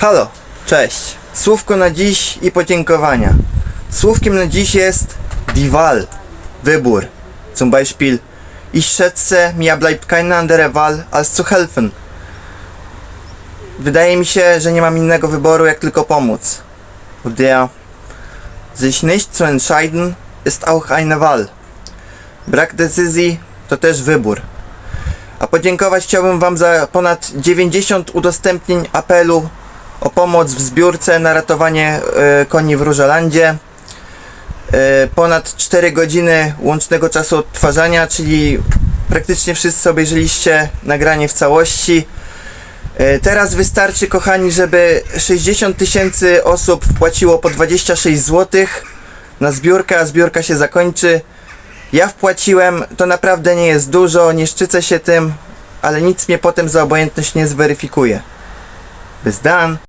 Halo, cześć. Słówko na dziś i podziękowania. Słówkiem na dziś jest die Wahl. Wybór. Zum Beispiel Ich schätze, mir bleibt keine andere Wahl als zu helfen. Wydaje mi się, że nie mam innego wyboru, jak tylko pomóc. Der sich nicht zu entscheiden ist auch eine Wahl. Brak decyzji to też wybór. A podziękować chciałbym Wam za ponad 90 udostępnień apelu o pomoc w zbiórce na ratowanie e, koni w Różalandzie. E, ponad 4 godziny łącznego czasu odtwarzania, czyli praktycznie wszyscy obejrzeliście nagranie w całości. E, Teraz wystarczy, kochani, żeby 60 tysięcy osób wpłaciło po 26 zł na zbiórkę, a zbiórka się zakończy. Ja wpłaciłem, to naprawdę nie jest dużo, nie szczycę się tym, ale nic mnie potem za obojętność nie zweryfikuje. Bez dan.